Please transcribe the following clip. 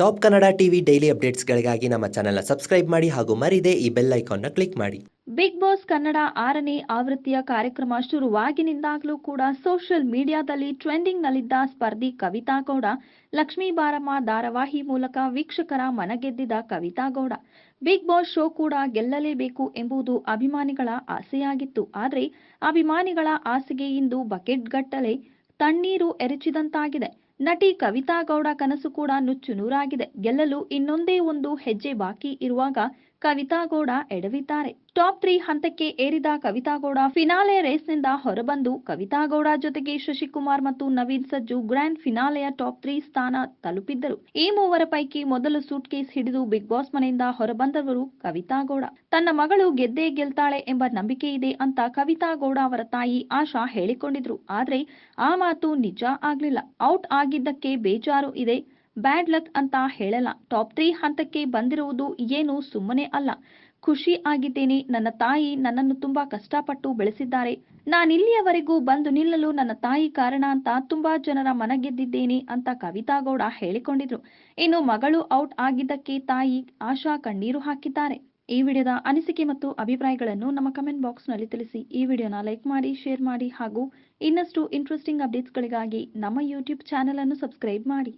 Top Kannada TV daily ಅಪ್ಡೇಟ್ಸ್ಗಳಿಗಾಗಿ ನಮ್ಮ ಚಾನೆಲ್ನ ಸಬ್ಸ್ಕ್ರೈಬ್ ಮಾಡಿ ಹಾಗೂ ಮರಿದೆ ಈ ಬೆಲ್ ಐಕಾನ್ನ ಕ್ಲಿಕ್ ಮಾಡಿ. ಬಿಗ್ ಬಾಸ್ ಕನ್ನಡ ಆರನೇ ಆವೃತ್ತಿಯ ಕಾರ್ಯಕ್ರಮ ಶುರುವಾಗಿನಿಂದಾಗಲೂ ಕೂಡ ಸೋಷಿಯಲ್ ಮೀಡಿಯಾದಲ್ಲಿ ಟ್ರೆಂಡಿಂಗ್ನಲ್ಲಿದ್ದ ಸ್ಪರ್ಧಿ ಕವಿತಾ ಗೌಡ, ಲಕ್ಷ್ಮೀ ಬಾರಮ್ಮ ಧಾರಾವಾಹಿ ಮೂಲಕ ವೀಕ್ಷಕರ ಮನಗೆದ್ದಿದ್ದ Kavita Gowda. Big Boss show ಕೂಡ ಗೆಲ್ಲಲೇಬೇಕು ಎಂಬುದು ಅಭಿಮಾನಿಗಳ ಆಸೆಯಾಗಿತ್ತು. ಆದರೆ ಅಭಿಮಾನಿಗಳ ಆಸೆಗೆ ಇಂದು ಬಕೆಟ್ಗಟ್ಟಲೆ ತಣ್ಣೀರು ಎರಚಿದಂತಾಗಿದೆ. ನಟಿ ಕವಿತಾ ಗೌಡ ಕನಸು ಕೂಡ ನುಚ್ಚು ನೂರಾಗಿದೆ. ಗೆಲ್ಲಲು ಇನ್ನೊಂದೇ ಒಂದು ಹೆಜ್ಜೆ ಬಾಕಿ ಇರುವಾಗ ಕವಿತಾ ಗೌಡ ಎಡವಿದ್ದಾರೆ. ಟಾಪ್ ತ್ರೀ ಹಂತಕ್ಕೆ ಏರಿದ ಕವಿತಾ ಗೌಡ ಫಿನಾಲೆ ರೇಸ್ನಿಂದ ಹೊರಬಂದು ಕವಿತಾ ಗೌಡ ಜೊತೆಗೆ ಶಶಿಕುಮಾರ್ ಮತ್ತು ನವೀನ್ ಸಜ್ಜು ಗ್ರ್ಯಾಂಡ್ ಫಿನಾಲೆಯ ಟಾಪ್ ತ್ರೀ ಸ್ಥಾನ ತಲುಪಿದ್ದರು. ಈ ಮೂವರ ಪೈಕಿ ಮೊದಲು ಸೂಟ್ ಕೇಸ್ ಹಿಡಿದು ಬಿಗ್ ಬಾಸ್ ಮನೆಯಿಂದ ಹೊರಬಂದವರು ಕವಿತಾ ಗೌಡ. ತನ್ನ ಮಗಳು ಗೆದ್ದೇ ಗೆಲ್ತಾಳೆ ಎಂಬ ನಂಬಿಕೆ ಇದೆ ಅಂತ ಕವಿತಾ ಗೌಡ ಅವರ ತಾಯಿ ಆಶಾ ಹೇಳಿಕೊಂಡಿದ್ರು. ಆದ್ರೆ ಆ ಮಾತು ನಿಜ ಆಗ್ಲಿಲ್ಲ. ಔಟ್ ಆಗಿದ್ದಕ್ಕೆ ಬೇಜಾರು ಇದೆ. ಬ್ಯಾಡ್ ಲಕ್ ಅಂತ ಹೇಳಲ್ಲ. ಟಾಪ್ ತ್ರೀ ಹಂತಕ್ಕೆ ಬಂದಿರುವುದು ಏನು ಸುಮ್ಮನೆ ಅಲ್ಲ. ಖುಷಿ ಆಗಿದ್ದೇನೆ. ನನ್ನ ತಾಯಿ ನನ್ನನ್ನು ತುಂಬಾ ಕಷ್ಟಪಟ್ಟು ಬೆಳೆಸಿದ್ದಾರೆ. ನಾನಿಲ್ಲಿಯವರೆಗೂ ಬಂದು ನಿಲ್ಲಲು ನನ್ನ ತಾಯಿ ಕಾರಣ ಅಂತ ತುಂಬಾ ಜನರ ಮನ ಗೆದ್ದಿದ್ದೇನೆ ಅಂತ ಕವಿತಾ ಗೌಡ ಹೇಳಿಕೊಂಡಿದ್ರು. ಇನ್ನು ಮಗಳು ಔಟ್ ಆಗಿದ್ದಕ್ಕೆ ತಾಯಿ ಆಶಾ ಕಣ್ಣೀರು ಹಾಕಿದ್ದಾರೆ. ಈ ವಿಡಿಯೋದ ಅನಿಸಿಕೆ ಮತ್ತು ಅಭಿಪ್ರಾಯಗಳನ್ನು ನಮ್ಮ ಕಮೆಂಟ್ ಬಾಕ್ಸ್ನಲ್ಲಿ ತಿಳಿಸಿ. ಈ ವಿಡಿಯೋನ ಲೈಕ್ ಮಾಡಿ, ಶೇರ್ ಮಾಡಿ ಹಾಗೂ ಇನ್ನಷ್ಟು ಇಂಟ್ರೆಸ್ಟಿಂಗ್ ಅಪ್ಡೇಟ್ಸ್ಗಳಿಗಾಗಿ ನಮ್ಮ ಯೂಟ್ಯೂಬ್ ಚಾನೆಲ್ ಅನ್ನು ಸಬ್ಸ್ಕ್ರೈಬ್ ಮಾಡಿ.